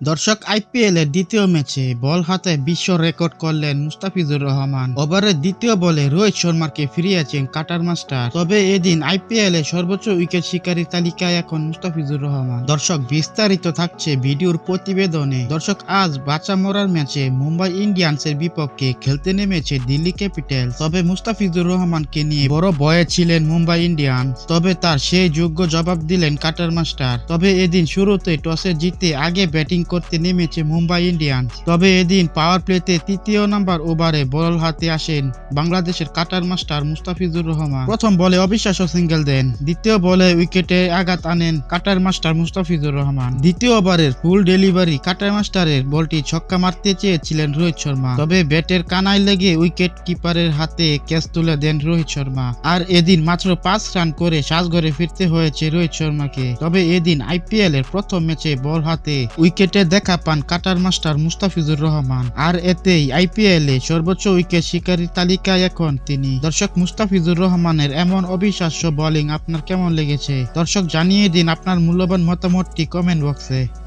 দর্শক আইপিএল এর দ্বিতীয় ম্যাচে বল হাতে বিশ্ব রেকর্ড করলেন মুস্তাফিজুর রহমান। ওভারের দ্বিতীয় বলে রোহিত শর্মাকে ফিরিয়েছেন কাটার মাস্টার। তবে এদিন আইপিএল এ সর্বোচ্চ উইকেট শিকারীর তালিকায় এখন মুস্তাফিজুর রহমান। দর্শক, বিস্তারিত থাকছে ভিডিওর প্রতিবেদনে। দর্শক, আজ বাঁচা মরার ম্যাচে মুম্বাই ইন্ডিয়ান্সের বিপক্ষে খেলতে নেমেছে দিল্লি ক্যাপিটাল তবে মুস্তাফিজুর রহমানকে নিয়ে বড় ভয়ে ছিলেন মুম্বাই ইন্ডিয়ান্স। তবে তার সেই যোগ্য জবাব দিলেন কাটার মাস্টার। তবে এদিন শুরুতে টসে জিতে আগে ব্যাটিং করতে নেমেছে মুম্বাই ইন্ডিয়ান্স। তবে এদিন পাওয়ার প্লেতে তৃতীয় নাম্বার ওভারে বল হাতে আসেন বাংলাদেশের কাটার মাস্টার মুস্তাফিজুর রহমান। প্রথম বলে অবিশ্বাস্য সিঙ্গেল দেন, দ্বিতীয় বলে উইকেটে আঘাত আনেন কাটার মাস্টার মুস্তাফিজুর রহমান। দ্বিতীয় ওভারের ফুল ডেলিভারি কাটার মাস্টারের বলটি ছক্কা মারতে চেয়েছিলেন রোহিত শর্মা। তবে ব্যাটের কানায় লেগে উইকেট কিপারের হাতে ক্যাচ তুলে দেন রোহিত শর্মা। আর এদিন মাত্র পাঁচ রান করে সাজঘরে ফিরতে হয়েছে রোহিত শর্মাকে। তবে এদিন আইপিএল এর প্রথম ম্যাচে বল হাতে উইকেটে দেখা পান কাটার মাস্টার মুস্তাফিজুর রহমান। আর এতেই আইপিএল সর্বোচ্চ উইকেট শিকারীর তালিকায় এখন তিনি। দর্শক মুস্তাফিজুর রহমানের এমন অবিশ্বাস্য বোলিং আপনার কেমন লেগেছে? দর্শক জানিয়ে দিন আপনার মূল্যবান মতামতটি কমেন্ট বক্সে